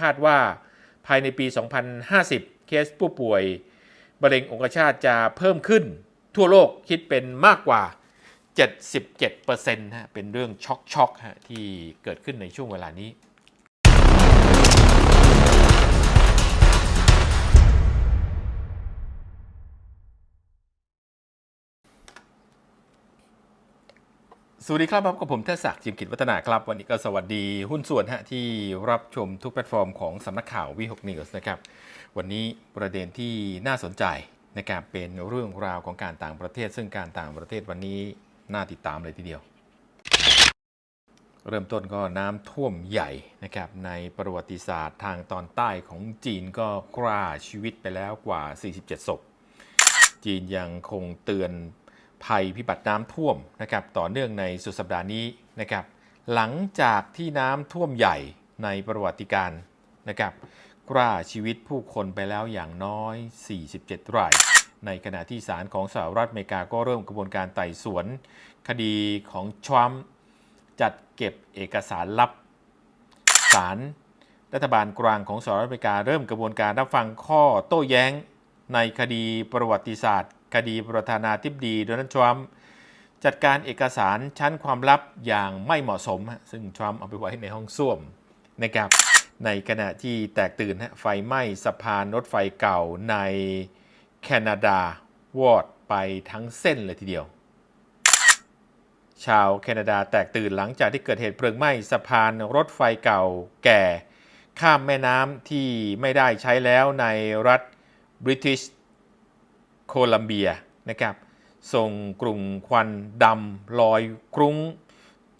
คาดว่าภายในปี 2050 เคสผู้ป่วยมะเร็งองคชาตจะเพิ่มขึ้น ทั่วโลกคิดเป็นมากกว่า 77%ฮะเป็นเรื่องช็อกช็อกๆฮะที่เกิดขึ้นในช่วงเวลานี้ สวัสดีครับพบกับผมเทศศักดิ์จิมกิจวัฒนาครับ วันนี้ก็สวัสดีหุ้นส่วนฮะที่รับชมทุกแพลตฟอร์มของสำนักข่าววิหกนิวส์นะครับ วันนี้ประเด็นที่น่าสนใจนะครับเป็นเรื่องราวของการต่างประเทศ ซึ่งการต่างประเทศวันนี้น่าติดตามเลยทีเดียว เริ่มต้นก็น้ำท่วมใหญ่นะครับในประวัติศาสตร์ทางตอนใต้ของจีนก็กล้าชีวิตไปแล้วกว่า 47ศพจีนยังคงเตือน ภัยพิบัติน้ำท่วมนะครับต่อเนื่องในสุดสัปดาห์นี้นะครับหลังจากที่น้ำท่วมใหญ่ในประวัติการนะครับกล้าชีวิตผู้คนไปแล้วอย่างน้อย 47 ราย ในขณะที่ศาลของสหรัฐอเมริกาก็เริ่มกระบวนการไต่สวน คดีของทรัมป์จัดเก็บเอกสารลับศาลรัฐบาลกลางของสหรัฐอเมริกาเริ่มกระบวนการรับฟังข้อโต้แย้ง ในคดีประวัติศาสตร์ คดีประธานาธิบดีโดนัลด์ทรัมป์จัดการเอกสารชั้นความลับอย่างไม่เหมาะสม ซึ่งทรัมป์เอาไปไว้ในห้องส้วมนะครับในขณะที่แตกตื่นไฟไหม้สะพานรถไฟเก่าในแคนาดาวอดไปทั้งเส้นเลยทีเดียว ชาวแคนาดาแตกตื่นหลังจากที่เกิดเหตุเพลิงไหม้สะพานรถไฟเก่าแก่ ข้ามแม่น้ำที่ไม่ได้ใช้แล้วในรัฐบริติช โคลัมเบียนะครับ ส่งกลุ่มควันดำลอยครุ้ง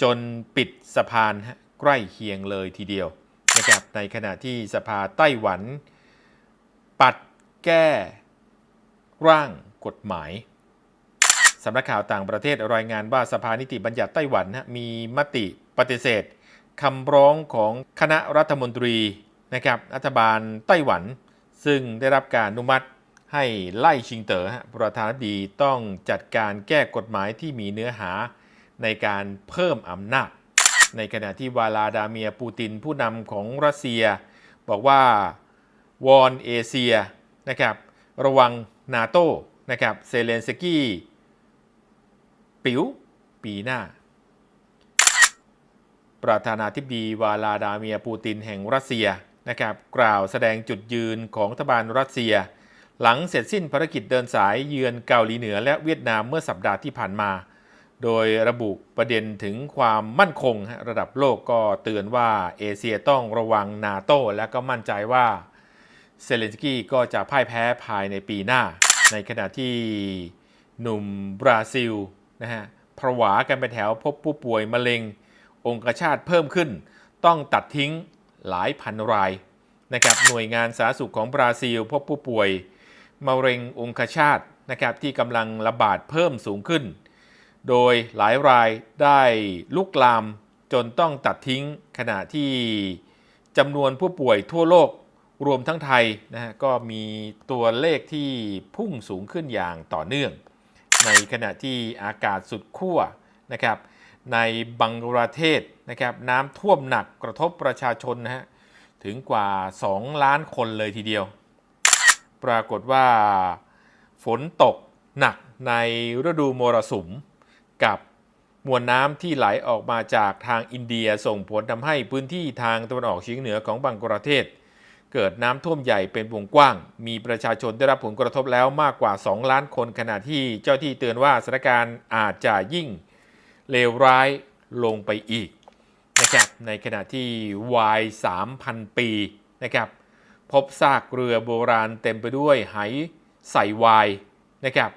จนปิดสะพานใกล้เคียงเลยทีเดียวนะครับในขณะที่สภาไต้หวัน ปัดแก้ร่างกฎหมายสำนักข่าวต่างประเทศรายงานว่าสภานิติบัญญัติไต้หวันมีมติปฏิเสธคำร้องของคณะรัฐมนตรีนะครับรัฐบาลไต้หวัน ซึ่งได้รับการอนุมัติ ให้ไล่ชิงเต๋อประธานาธิบดีต้องจัดการแก้กฎหมายที่มีเนื้อหาในการเพิ่มอำนาจ ในขณะที่วาลาดาเมียปูตินผู้นำของรัสเซีย บอกว่าวอนเอเชียนะครับระวังนาโต้นะครับเซเลนสกี้ปิ๋วปีหน้า ประธานาธิบดีวาลาดาเมียปูตินแห่งรัสเซียนะครับกล่าวแสดงจุดยืนของรัฐบาลรัสเซีย หลังเสร็จสิ้นภารกิจเดินสายเยือนเกาหลีเหนือและเวียดนามเมื่อสัปดาห์ที่ผ่านมา โดยระบุประเด็นถึงความมั่นคงระดับโลกก็เตือนว่าเอเชียต้องระวังนาโตและก็มั่นใจว่าเซเลนสกี้ก็จะพ่ายแพ้ภายในปีหน้า ในขณะที่หนุ่มบราซิลนะฮะผวากันเป็นแถวพบผู้ป่วยมะเร็ง องคชาตเพิ่มขึ้น ต้องตัดทิ้งหลายพันรายนะครับหน่วยงานสาธารณสุขของบราซิล พบผู้ป่วย มะเร็งองคชาตนะครับที่กำลังระบาดเพิ่มสูงขึ้น โดยหลายรายได้ลุกลามจนต้องตัดทิ้งขณะที่จำนวนผู้ป่วยทั่วโลกรวมทั้งไทยนะฮะก็มีตัวเลขที่พุ่งสูงขึ้นอย่างต่อเนื่อง ในขณะที่อากาศสุดขั้วนะครับในบังกลาเทศนะครับน้ำท่วมหนักกระทบประชาชนนะฮะถึงกว่า 2 ล้านคนเลยทีเดียว ปรากฏว่าฝนตกหนักในฤดูมรสุม กับมวลน้ำที่ไหลออกมาจากทางอินเดียส่งผลทำให้พื้นที่ทางตะวันออกเฉียงเหนือของบังกลาเทศ เกิดน้ำท่วมใหญ่เป็นวงกว้าง มีประชาชนได้รับผลกระทบแล้วมากกว่า 2 ล้านคนขณะที่เจ้าที่เตือนว่าสถานการณ์อาจจะยิ่งเลวร้ายลงไปอีกนะครับในขณะที่วาย3,000 ปีนะครับ พบซากเรือโบราณเต็มไปด้วยไหใส่วายนะครับ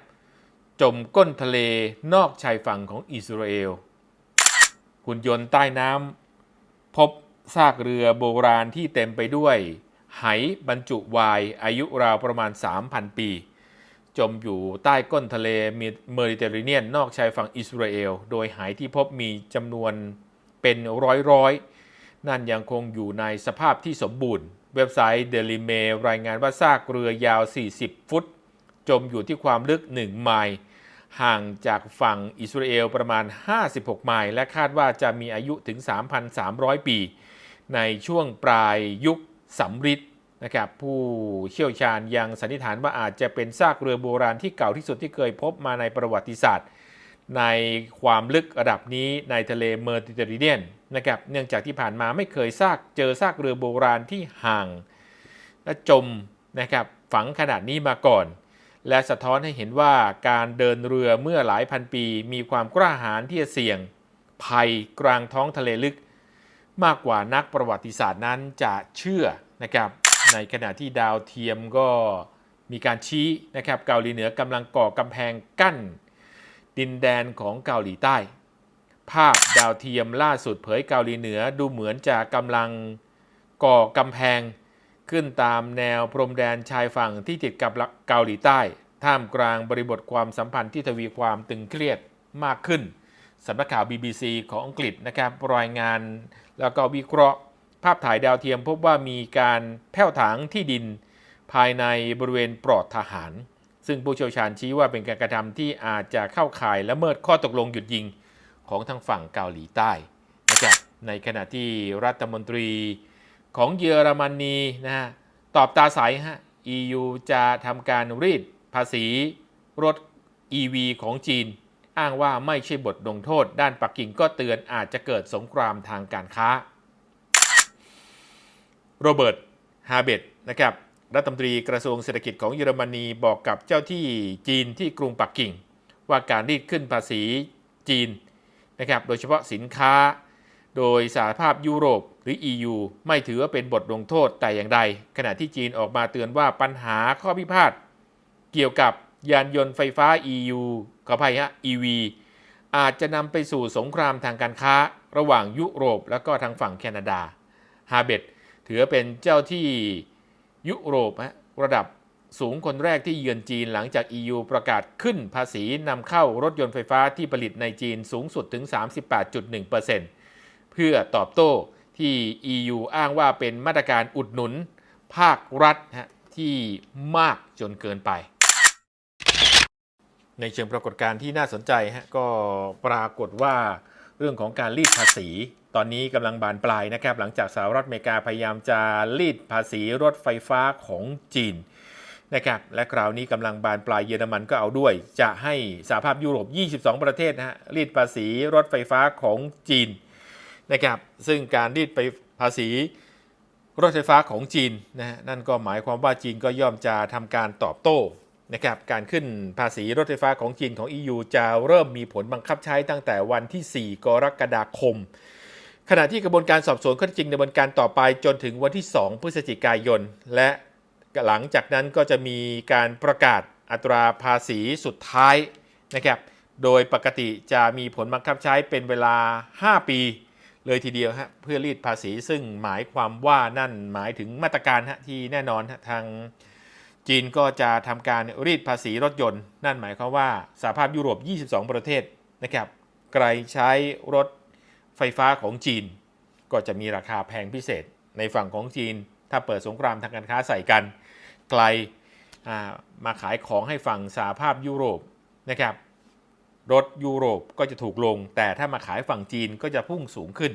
จมก้นทะเลนอกชายฝั่งของอิสราเอล หุ่นยนต์ใต้น้ำพบซากเรือโบราณที่เต็มไปด้วยไหบรรจุวายอายุราวประมาณ 3,000 ปี จมอยู่ใต้ก้นทะเลเมดิเตอร์เรเนียน นอกชายฝั่งอิสราเอล โดยไหที่พบมีจำนวนเป็นร้อยๆ นั่นยังคงอยู่ในสภาพที่สมบูรณ์ เว็บไซต์ Daily Mail รายงานว่าซากเรือยาว 40 ฟุต จมอยู่ที่ความลึก 1 ไมล์ห่างจากฝั่งอิสราเอลประมาณ 56 ไมล์และคาดว่าจะมีอายุถึง 3,300 ปี ในช่วงปลายยุคสำริดนะครับผู้เชี่ยวชาญยังสันนิษฐานว่าอาจจะเป็นซากเรือโบราณที่เก่าที่สุดที่เคยพบมาในประวัติศาสตร์ ในความลึกระดับนี้ในทะเลเมอร์ติเตอร์เรเนียน นะครับเนื่องจากที่ผ่านมาไม่เคยซากเจอซากเรือโบราณที่ห่าง และจมนะครับฝังขนาดนี้มาก่อน และสะท้อนให้เห็นว่าการเดินเรือเมื่อหลายพันปี มีความกล้าหาญที่จะเสี่ยง ภัยกลางท้องทะเลลึก มากกว่านักประวัติศาสตร์นั้นจะเชื่อนะครับในขณะที่ดาวเทียมก็มีการชี้นะครับเกาหลีเหนือกำลังก่อกำแพงกั้น ดินแดนของเกาหลีใต้ ภาพดาวเทียมล่าสุดเผยเกาหลีเหนือดูเหมือนจะกำลังก่อกำแพง ขึ้นตามแนวพรมแดนชายฝั่งที่ติดกับเกาหลีใต้ ท่ามกลางบริบทความสัมพันธ์ที่ทวีความตึงเครียดมากขึ้นสำนักข่าว BBC ของอังกฤษนะครับรายงานแล้วก็วิเคราะห์ ภาพถ่ายดาวเทียมพบว่ามีการแผ่วถางที่ดิน ภายในบริเวณปลอดทหาร ซึ่งผู้เชี่ยวชาญชี้ว่าเป็นการกระทำที่อาจจะเข้าข่ายละเมิดข้อตกลงหยุดยิง ของทางฝั่งเกาหลีใต้นะครับในขณะที่รัฐมนตรีของเยอรมนีนะฮะตอบตาใสฮะ EU จะทำการรีดภาษีรถ EV ของจีน อ้างว่าไม่ใช่บทลงโทษ ด้านปักกิ่งก็เตือนอาจจะเกิดสงครามทางการค้า โรเบิร์ต ฮาเบตนะครับรัฐมนตรีกระทรวงเศรษฐกิจของเยอรมนีบอกกับเจ้าที่จีนที่กรุงปักกิ่ง ว่าการรีดขึ้นภาษีจีน นะครับโดยเฉพาะสินค้า โดยสหภาพยุโรปหรือ EU ไม่ถือว่าเป็นบทลงโทษแต่อย่างใด ขณะที่จีนออกมาเตือนว่าปัญหาข้อพิพาทเกี่ยวกับยานยนต์ไฟฟ้า EU ขออภัยฮะ EV อาจจะนำไปสู่สงครามทางการค้าระหว่างยุโรปและก็ทางฝั่งแคนาดาฮาเบตถือเป็นเจ้าที่ยุโรประดับ สูงคนแรกที่เยือนจีนหลังจาก EU ประกาศขึ้นภาษีนำเข้ารถยนต์ไฟฟ้าที่ผลิตในจีนสูงสุดถึง 38.1%เพื่อตอบโต้ที่ EU อ้างว่าเป็นมาตรการอุดหนุน ภาครัฐฮะที่มากจนเกินไป ในเชิงปรากฏการณ์ที่น่าสนใจฮะก็ปรากฏว่าเรื่องของการรีดภาษี ตอนนี้กำลังบานปลายนะครับ หลังจากสหรัฐอเมริกาพยายามจะรีดภาษีรถไฟฟ้าของจีน นะครับและคราวนี้กำลังบานปลายเยอรมันก็เอาด้วย จะให้สหภาพยุโรป 22 ประเทศนะฮะรีดภาษีรถไฟฟ้าของจีนนะครับซึ่งการรีดไปภาษีรถไฟฟ้าของจีนนะฮะนั่นก็หมายความว่าจีนก็ย่อมจะทำการตอบโต้นะครับการขึ้นภาษีรถไฟฟ้าของจีนของ EU จะเริ่มมีผลบังคับใช้ตั้งแต่วันที่ 4 กรกฎาคม ขณะที่กระบวนการสอบสวนข้อเท็จจริงดำเนินการต่อไปจนถึงวันที่ 2 พฤศจิกายน และ หลังจากนั้นก็จะมีการประกาศอัตราภาษีสุดท้ายนะครับ โดยปกติจะมีผลบังคับใช้เป็นเวลา 5 ปี เลยทีเดียวฮะเพื่อรีดภาษีซึ่งหมายความว่านั่นหมายถึงมาตรการฮะที่แน่นอนฮะทางจีนก็จะทำการรีดภาษีรถยนต์ นั่นหมายความว่าสหภาพยุโรป 22 ประเทศนะครับใครใช้รถไฟฟ้าของจีน ก็จะมีราคาแพงพิเศษในฝั่งของจีน ถ้าเปิดสงครามทางการค้าใส่กันไกลมาขายของให้ฝั่งสหภาพยุโรปนะครับรถยุโรปก็จะถูกลง แต่ถ้ามาขายฝั่งจีนก็จะพุ่งสูงขึ้น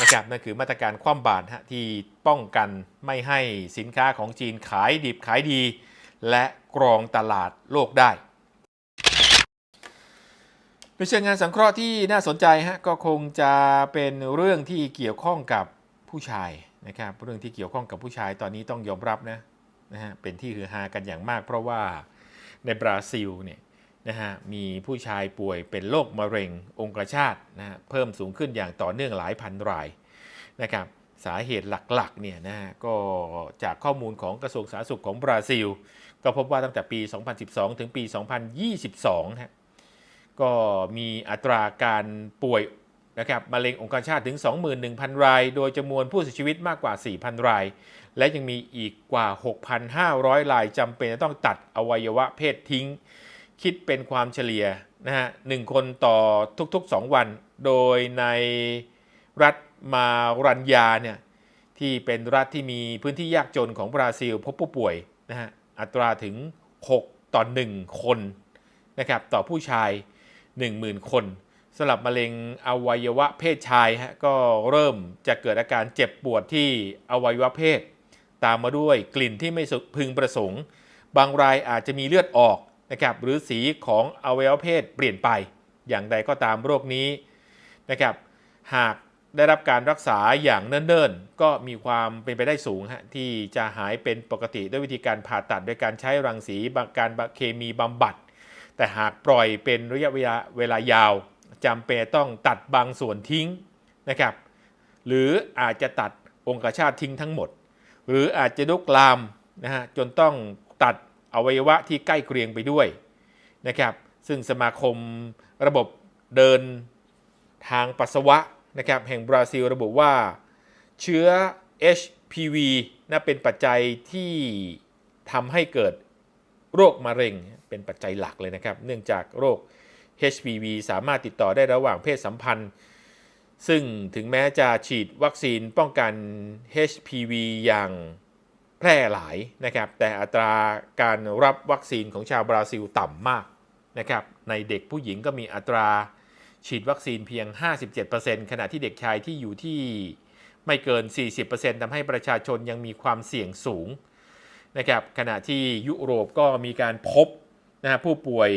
นะครับนั่นคือมาตรการคว่ำบาตรที่ป้องกันไม่ให้สินค้าของจีนขายดิบขายดี และกรองตลาดโลกได้ในเชิงงานสังเคราะห์ที่น่าสนใจฮะก็คงจะเป็นเรื่องที่เกี่ยวข้องกับผู้ชาย นะครับเรื่องที่เกี่ยวข้องกับผู้ชายตอนนี้ต้องยอมรับนะนะฮะเป็นที่ฮือฮากันอย่างมาก เพราะว่าในบราซิลเนี่ยนะฮะมีผู้ชายป่วยเป็นโรคมะเร็งองคชาตนะฮะเพิ่มสูงขึ้นอย่างต่อเนื่องหลายพันรายนะครับสาเหตุหลักๆเนี่ยนะฮะก็จากข้อมูลของกระทรวงสาธารณสุขของบราซิล ก็พบว่าตั้งแต่ปี 2012 ถึงปี 2022นะก็มีอัตราการป่วย นะครับมะเร็งองค์การชาติถึง 21,000 ราย โดยจำนวนผู้เสียชีวิตมากกว่า 4,000 ราย และยังมีอีกกว่า 6,500 รายจำเป็นจะต้องตัดอวัยวะเพศทิ้ง คิดเป็นความเฉลี่ยนะฮะหนึ่งคนต่อทุกๆ 2 วัน โดยในรัฐมารัญญาเนี่ยที่เป็นรัฐที่มีพื้นที่ยากจนของบราซิลพบผู้ป่วยนะฮะอัตราถึง 6 ต่อ 1 คนนะครับต่อผู้ชาย 10,000 คน สำหรับมะเร็งอวัยวะเพศชายฮะก็เริ่มจะเกิดอาการเจ็บปวดที่อวัยวะเพศ ตามมาด้วยกลิ่นที่ไม่พึงประสงค์ บางรายอาจจะมีเลือดออกนะครับหรือสีของอวัยวะเพศเปลี่ยนไป อย่างใดก็ตามโรคนี้นะครับหากได้รับการรักษาอย่างเนิ่นๆ ก็มีความเป็นไปได้สูงฮะที่จะหายเป็นปกติด้วยวิธีการผ่าตัดโดยการใช้รังสีการเคมีบำบัด แต่หากปล่อยเป็นระยะเวลาเวลายาว จำเป็นต้องตัดบางส่วนทิ้งนะครับ หรืออาจจะตัดองคชาตทิ้งทั้งหมด หรืออาจจะลุกลามนะฮะจนต้องตัดอวัยวะที่ใกล้เคียงไปด้วยนะครับ ซึ่งสมาคมระบบเดินทางปัสสาวะนะครับแห่งบราซิลระบุว่าเชื้อ HPV นะเป็นปัจจัยที่ทำให้เกิดโรคมะเร็งเป็นปัจจัยหลักเลยนะครับ เนื่องจากโรค HPV สามารถติดต่อได้ระหว่างเพศสัมพันธ์ ซึ่งถึงแม้จะฉีดวัคซีนป้องกัน HPV อย่างแพร่หลายนะครับ แต่อัตราการรับวัคซีนของชาวบราซิลต่ำมากนะครับ ในเด็กผู้หญิงก็มีอัตราฉีดวัคซีนเพียง 57%ขณะที่เด็กชายที่อยู่ที่ไม่เกิน 40%ทำให้ประชาชนยังมีความเสี่ยงสูงนะครับ ขณะที่ยุโรปก็มีการพบนะฮะผู้ป่วย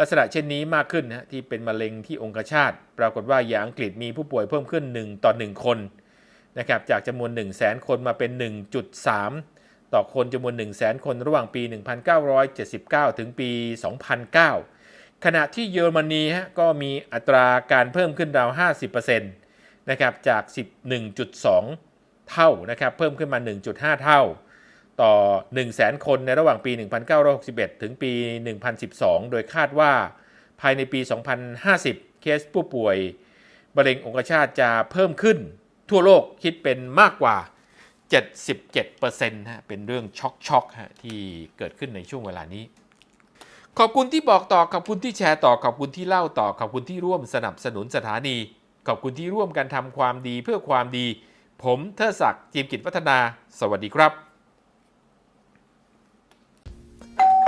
ลักษณะเช่นนี้มากขึ้นนะที่เป็นมะเร็งที่องคชาตปรากฏว่าอย่างอังกฤษมีผู้ป่วยเพิ่มขึ้น 1 ต่อ 1 คนนะครับจากจำนวน 1 0 0 0 0แสนคนมาเป็น 1.3 ต่อคนจำนวน 1 0 0 0 0แสนคนระหว่างปี 1979 ถึงปี 2009 ขณะที่เยอรมนีฮะก็มีอัตราการเพิ่มขึ้นราว 50%นะครับจาก 11.2 เท่านะครับเพิ่มขึ้นมา 1.5 เท่า ต่อ 1 0 0 0 0แสนคนในระหว่างปี 1961 ถึงปี 1012 โดยคาดว่าภายในปี 2050 เคสผู้ป่วยมะเร็งองคชาตจะเพิ่มขึ้น ทั่วโลกคิดเป็นมากกว่า 77%ฮะเป็นเรื่องช็อกช็อกฮะที่เกิดขึ้นในช่วงเวลานี้ ขอบคุณที่บอกต่อ ขอบคุณที่แชร์ต่อ ขอบคุณที่เล่าต่อ ขอบคุณที่ร่วมสนับสนุนสถานี ขอบคุณที่ร่วมกันทำความดีเพื่อความดี ผมเทอศักดิ์จีมกิจวัฒนา สวัสดีครับ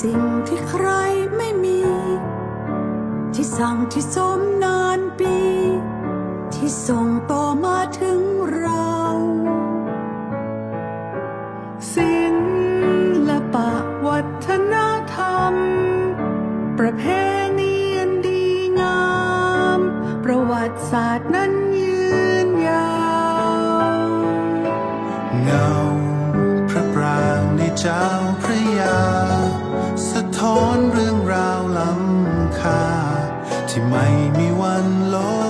สิ่งที่ใครไม่มี ที่สั่งที่สมนานปี ที่ส่งต่อมาถึงเรา ศิลปะวัฒนธรรม ประเพณีอันดีงาม ประวัติศาสตร์นั้นยืนยาวเงาพระปรางในเจ้า ท้อนเรื่องราวล้ำค่าที่ไม่มีวันลบ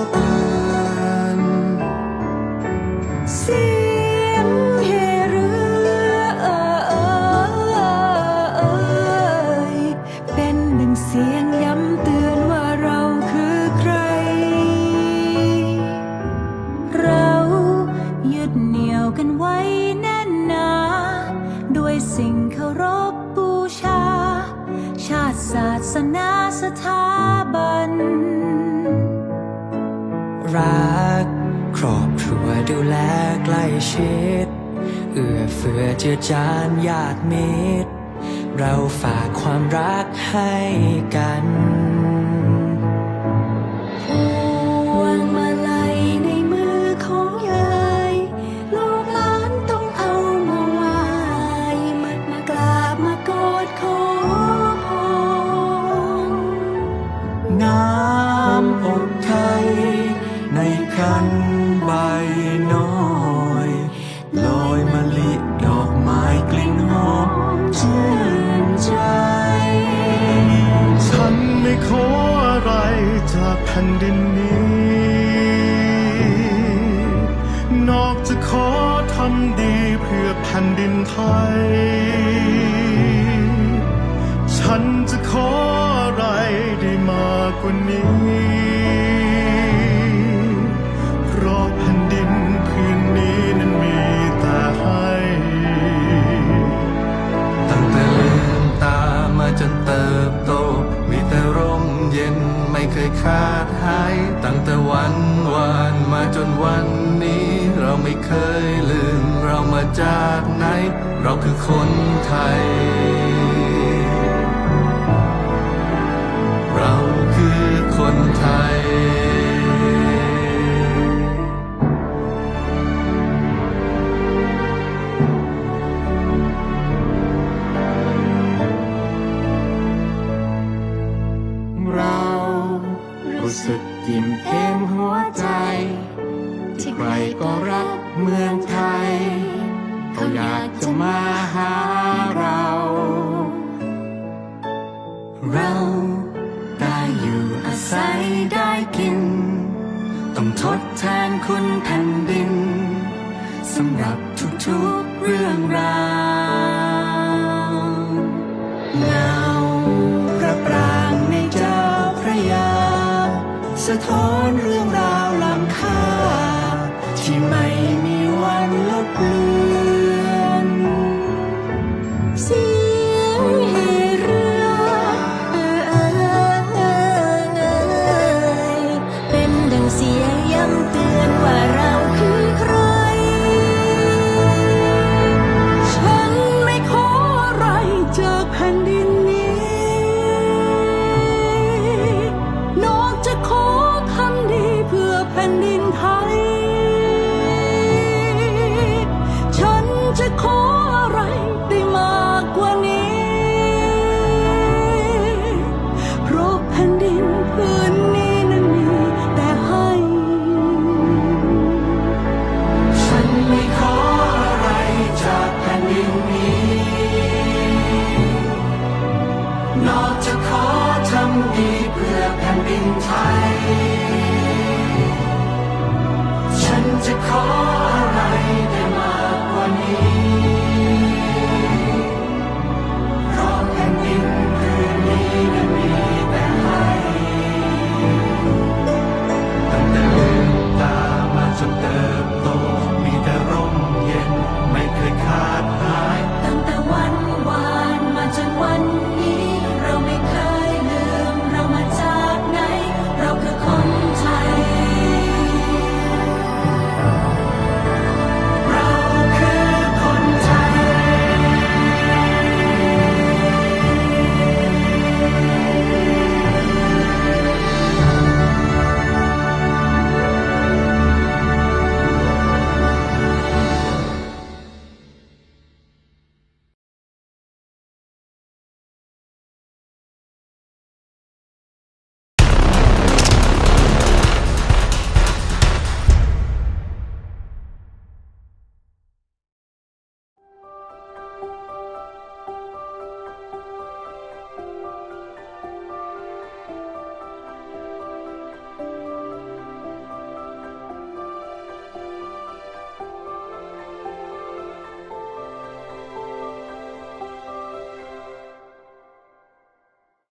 รัก ครอบครัวดูแลใกล้ชิด เอื้อเฟื้อเจือจานญาติมิตร เราฝากความรักให้กัน จา เคยขาดหาย ตั้งแต่วันวานมาจนวันนี้ เราไม่เคยลืมเรามาจากไหน เราคือคนไทย ใจ ที่ใครก็รักเมืองไทย เขาอยากจะมาหาเรา เราได้อยู่อาศัยได้กิน ต้องทดแทนคุณแผ่นดินสำหรับทุกๆเรื่องราวเงาพระปรางในเจ้าพระยา สะท้อนเรื่องราว